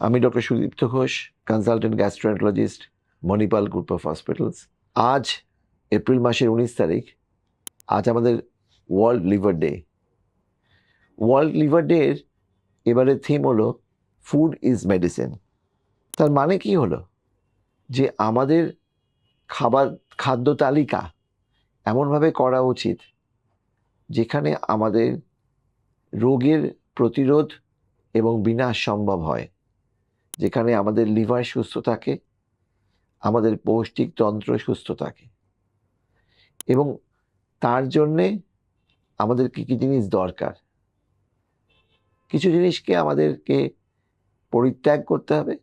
আমি doctor Sudipta Ghosh consultant gastroenterologist Manipal group of hospitals আজ April মাসের উনিশ তারিখ, আজ আমাদের world liver day world liver ডের এবারের থিম হলো ফুড ইজ মেডিসিন তার মানে কি হলো? যে আমাদের খাবার, খাদ্য তালিকা এমনভাবে করা উচিত যেখানে আমাদের রোগের প্রতিরোধ এবং বিনাশ সম্ভব হয়। যেখানে আমাদের লিভার সুস্থ থাকে, আমাদের পৌষ্টিক তন্ত্র সুস্থ থাকে। এবং তার জন্যে আমাদের কী কী জিনিস দরকার? কিছু জিনিসকে আমাদেরকে পরিত্যাগ করতে হবে,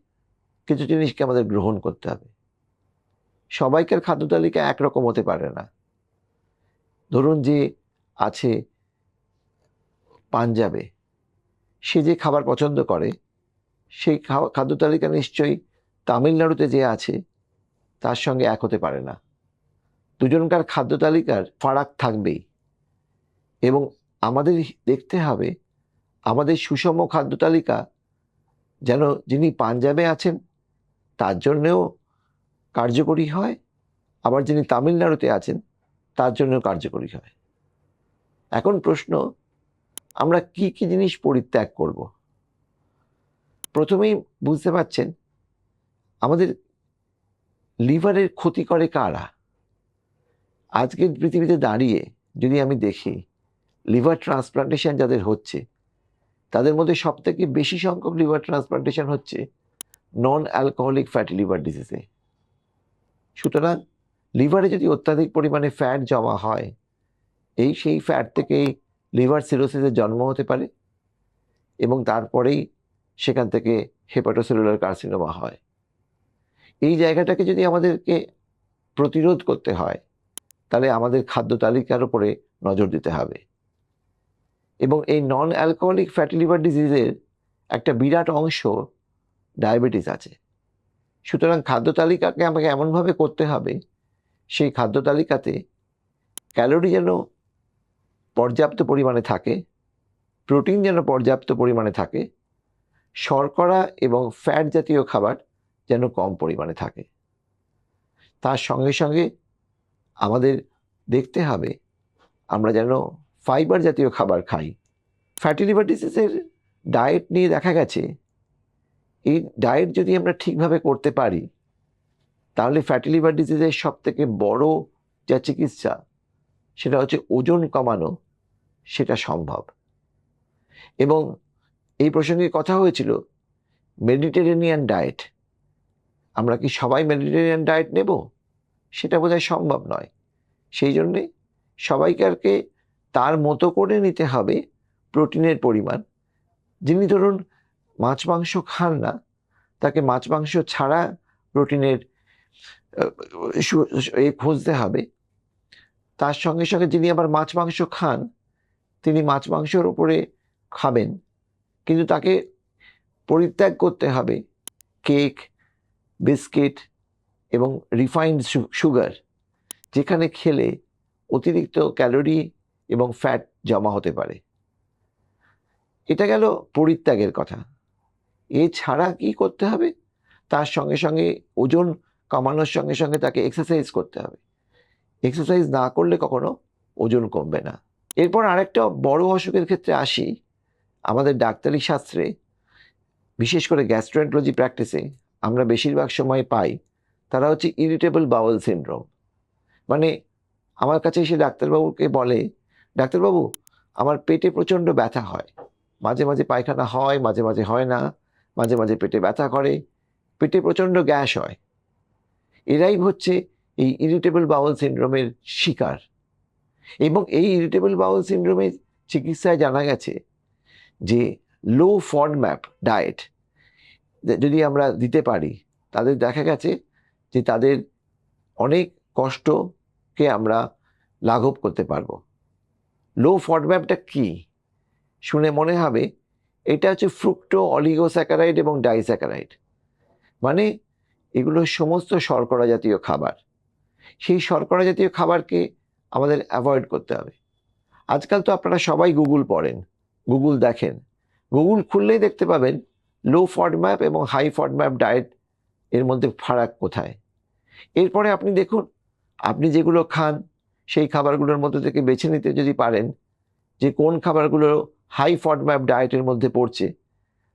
কিছু জিনিসকে আমাদের গ্রহণ করতে হবে। সবাইকার খাদ্য তালিকা একরকম হতে পারে না। ধরুন যে আছে পাঞ্জাবে, সে যে খাবার পছন্দ করে সেই খাদ্য তালিকা নিশ্চয়ই তামিলনাড়ুতে যে আছে, তার সঙ্গে এক হতে পারে না। দুজনকার খাদ্য তালিকার ফারাক থাকবেই। এবং আমাদের দেখতে হবে, আমাদের সুষম খাদ্য তালিকা যেন যিনি পাঞ্জাবে আছেন, তার জন্যেও কার্যকরী হয়। আবার যিনি তামিলনাড়ুতে আছেন, তার জন্যও কার্যকরী হয়। এখন প্রশ্ন, আমরা কি কি জিনিস পরিত্যাগ করব? প্রথমেই বুঝতে পারছেন আমাদের লিভারের ক্ষতি করে কারা? আজকের পৃথিবীতে দাঁড়িয়ে যদি আমি দেখি, লিভার ট্রান্সপ্লান্টেশন যাদের হচ্ছে, তাদের মধ্যে সবথেকে বেশি সংখ্যক লিভার ট্রান্সপ্লান্টেশন হচ্ছে নন অ্যালকোহলিক ফ্যাটি লিভার ডিজিজে সুতরাং লিভারে যদি অত্যাধিক পরিমাণে ফ্যাট জমা হয়, এই সেই ফ্যাট থেকেই লিভার সিরোসিসের জন্ম হতে পারে এবং তারপরেই সেখান থেকে হেপাটোসেলুলার কার্সিনোমা হয়। এই জায়গাটাকে যদি আমাদেরকে প্রতিরোধ করতে হয়, তাহলে আমাদের খাদ্য তালিকার উপরে নজর দিতে হবে। এবং এই নন অ্যালকোহলিক ফ্যাটি লিভার ডিজিজের একটা বিরাট অংশ ডায়াবেটিস আছে। সুতরাং খাদ্য তালিকাকে আমাকে এমনভাবে করতে হবে, সেই খাদ্য তালিকাতে ক্যালোরি যেন পর্যাপ্ত পরিমাণে থাকে, প্রোটিন যেন পর্যাপ্ত পরিমাণে থাকে শর্করা এবং ফ্যাট জাতীয় খাবার যেন কম পরিমাণে থাকে। তার সঙ্গে সঙ্গে আমাদের দেখতে হবে আমরা যেন ফাইবার জাতীয় খাবার খাই। ফ্যাটি লিভার ডিজিজের ডায়েট নিয়ে দেখা গেছে। এই ডায়েট যদি আমরা ঠিকভাবে করতে পারি, তাহলে ফ্যাটি লিভার সব থেকে বড় যা চিকিৎসা, সেটা হচ্ছে ওজন কমানো, সেটা সম্ভব। এবং এই প্রসঙ্গে কথা হয়েছিল মেডিটেরেনিয়ান ডায়েট আমরা কি সবাই মেডিটেরিয়ান ডায়েট নেব? সেটা বোধহয় সম্ভব নয়। সেই জন্যে সবাইকারকে তার মতো করে নিতে হবে প্রোটিনের পরিমাণ। যিনি ধরুন মাছ মাংস খান না, তাকে মাছ মাংস ছাড়া প্রোটিনের এ খুঁজতে হবে। তার সঙ্গে সঙ্গে যিনি আবার মাছ মাংস খান, তিনি মাছ মাংসর ওপরে খাবেন। কিন্তু তাকে পরিত্যাগ করতে হবে কেক, বিস্কিট এবং রিফাইন্ড সুগার যেখানে খেলে অতিরিক্ত ক্যালোরি এবং ফ্যাট জমা হতে পারে। এটা গেল পরিত্যাগের কথা। এছাড়া কি করতে হবে? তার সঙ্গে সঙ্গে ওজন কমানোর সঙ্গে সঙ্গে তাকে এক্সারসাইজ করতে হবে। এক্সারসাইজ না করলে কখনো ওজন কমবে না। এরপর আরেকটা বড় অসুখের ক্ষেত্রে আসি। আমাদের ডাক্তারি শাস্ত্রে, বিশেষ করে গ্যাস্ট্রোএন্টোলজি প্র্যাকটিসে আমরা বেশিরভাগ সময় পাই, তারা হচ্ছে ইরিটেবল বাউল সিনড্রোম মানে আমার কাছে এসে ডাক্তারবাবুকে বলে, ডাক্তারবাবু, আমার পেটে প্রচণ্ড ব্যথা হয়। মাঝে মাঝে পায়খানা হয়, মাঝে মাঝে হয় না, মাঝে মাঝে পেটে ব্যথা করে, পেটে প্রচণ্ড গ্যাস হয়। এরাই হচ্ছে এই ইরিটেবল বাউল সিনড্রোমের শিকার। এবং এই ইরিটেবল বাউল সিনড্রোমের চিকিৎসায় জানা গেছে যে লো ফডম্যাপ ডায়েট যদি আমরা দিতে পারি, তাদের দেখা গেছে যে তাদের অনেক কষ্টকে আমরা লাঘব করতে পারব। লো ফডম্যাপটা কি? শুনে মনে হবে এটা হচ্ছে ফ্রুক্টো অলিগোস্যাকারাইড এবং ডাইস্যাকারাইড মানে এগুলো সমস্ত শর্করা জাতীয় খাবার। সেই শর্করা জাতীয় খাবারকে আমাদের অ্যাভয়েড করতে হবে। আজকাল তো আপনারা সবাই গুগল পড়েন। গুগল দেখেন। গুগল খুললেই দেখতে পাবেন লো ফডম্যাপ এবং হাই ফডম্যাপ ডায়েট এর মধ্যে ফারাক কোথায়। এরপরে আপনি দেখুন, আপনি যেগুলো খান, সেই খাবারগুলোর মধ্যে থেকে বেছে নিতে যদি পারেন, যে কোন খাবারগুলো হাই ফডম্যাপ ডায়েটের মধ্যে পড়ছে,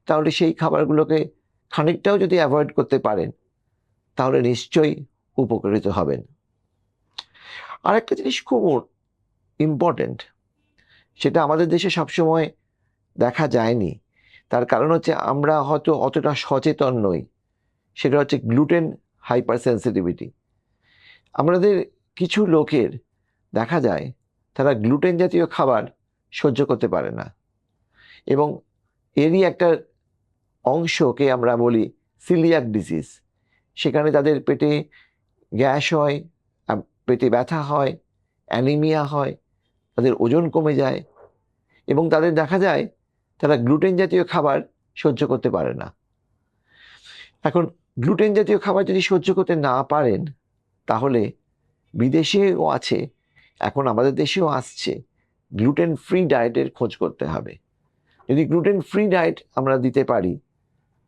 তাহলে সেই খাবারগুলোকে খানিকটাও যদি অ্যাভয়েড করতে পারেন, তাহলে নিশ্চয়ই উপকৃত হবেন। আরেকটা জিনিস খুব ইম্পর্ট্যান্ট সেটা আমাদের দেশে সবসময় দেখা যায়নি। তার কারণ হচ্ছে আমরা হয়তো অতটা সচেতন নই। সেটা হচ্ছে গ্লুটেন হাইপার সেন্সিটিভিটি আমাদের কিছু লোকের দেখা যায়, তারা গ্লুটেন জাতীয় খাবার সহ্য করতে পারে না। এবং এরই একটা অংশকে আমরা বলি সিলিয়াক ডিজিজ সেখানে তাদের পেটে গ্যাস হয় পেটে ব্যথা হয়, অ্যানিমিয়া হয় তাদের ওজন কমে যায় এবং তাদের দেখা যায় তারা গ্লুটেন জাতীয় খাবার সহ্য করতে পারে না। এখন গ্লুটেন জাতীয় খাবার যদি সহ্য করতে না পারেন, তাহলে বিদেশেও আছে, এখন আমাদের দেশেও আসছে গ্লুটেন ফ্রি ডায়েটের খোঁজ করতে হবে। যদি গ্লুটেন ফ্রি ডায়েট আমরা দিতে পারি,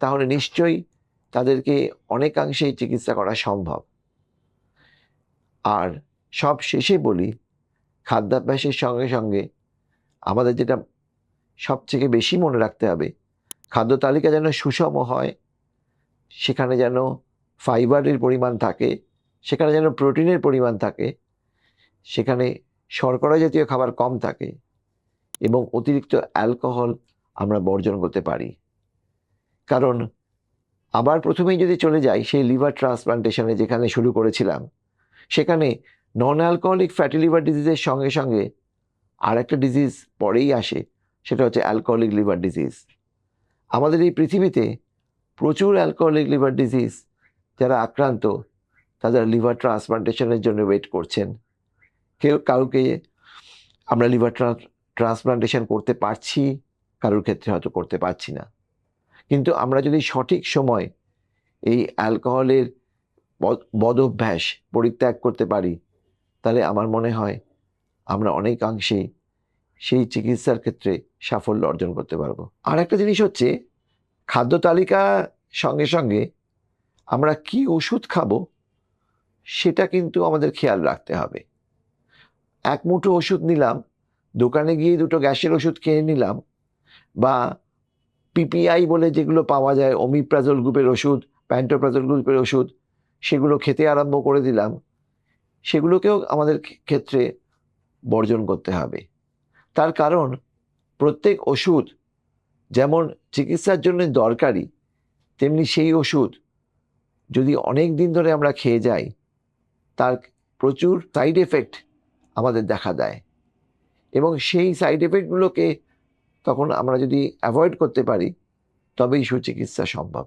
তাহলে নিশ্চয়ই তাদেরকে অনেকাংশেই চিকিৎসা করা সম্ভব। আর সব শেষে বলি খাদ্যাভ্যাসের সঙ্গে সঙ্গে আমাদের যেটা সবথেকে বেশি মনে রাখতে হবে, খাদ্য তালিকা যেন সুষম হয়, সেখানে যেন ফাইবারের পরিমাণ থাকে, সেখানে যেন প্রোটিনের পরিমাণ থাকে, সেখানে শর্করা জাতীয় খাবার কম থাকে এবং অতিরিক্ত অ্যালকোহল আমরা বর্জন করতে পারি। কারণ আবার প্রথমেই যদি চলে যাই সেই লিভার ট্রান্সপ্লান্টেশনে যেখানে শুরু করেছিলাম, সেখানে নন অ্যালকোহলিক ফ্যাটি লিভার ডিজিজের সঙ্গে সঙ্গে আর একটা ডিজিজ পরেই আসে, সেটা হচ্ছে অ্যালকোহলিক লিভার ডিজিজ আমাদের এই পৃথিবীতে প্রচুর অ্যালকোহলিক লিভার ডিজিজ যারা আক্রান্ত, তাদের লিভার ট্রান্সপ্লান্টেশনের জন্য ওয়েট করছেন। কেউ কাউকে আমরা লিভার ট্রান্সপ্লান্টেশন করতে পারছি, কারোর ক্ষেত্রে হয়তো করতে পারছি না। কিন্তু আমরা যদি সঠিক সময় এই অ্যালকোহলের বদ- বদভ্যাস পরিত্যাগ করতে পারি তাহলে আমার মনে হয় আমরা অনেকাংশেই সেই চিকিৎসার ক্ষেত্রে সাফল্য অর্জন করতে পারব। আর একটা জিনিস হচ্ছে, খাদ্য তালিকা সঙ্গে সঙ্গে আমরা কি ওষুধ খাব সেটা কিন্তু আমাদের খেয়াল রাখতে হবে। এক মুঠো ওষুধ নিলাম, দোকানে গিয়ে দুটো গ্যাসের ওষুধ খেয়ে নিলাম বা পিপিআই বলে যেগুলো পাওয়া যায় অমিপ্রাজল গ্রুপের ওষুধ, প্যান্টোপ্রাজল গ্রুপের ওষুধ, সেগুলো খেতে আরম্ভ করে দিলাম। সেগুলোকেও আমাদের ক্ষেত্রে বর্জন করতে হবে। তার কারণ, প্রত্যেক ওষুধ যেমন চিকিৎসার জন্য দরকারি, তেমনি সেই ওষুধ যদি অনেক দিন ধরে আমরা খেয়ে যাই, তার প্রচুর সাইড এফেক্ট আমাদের দেখা দেয়। এবং সেই সাইড এফেক্টগুলোকে তখন আমরা যদি অ্যাভয়েড করতে পারি, তবেই সুচিকিৎসা সম্ভব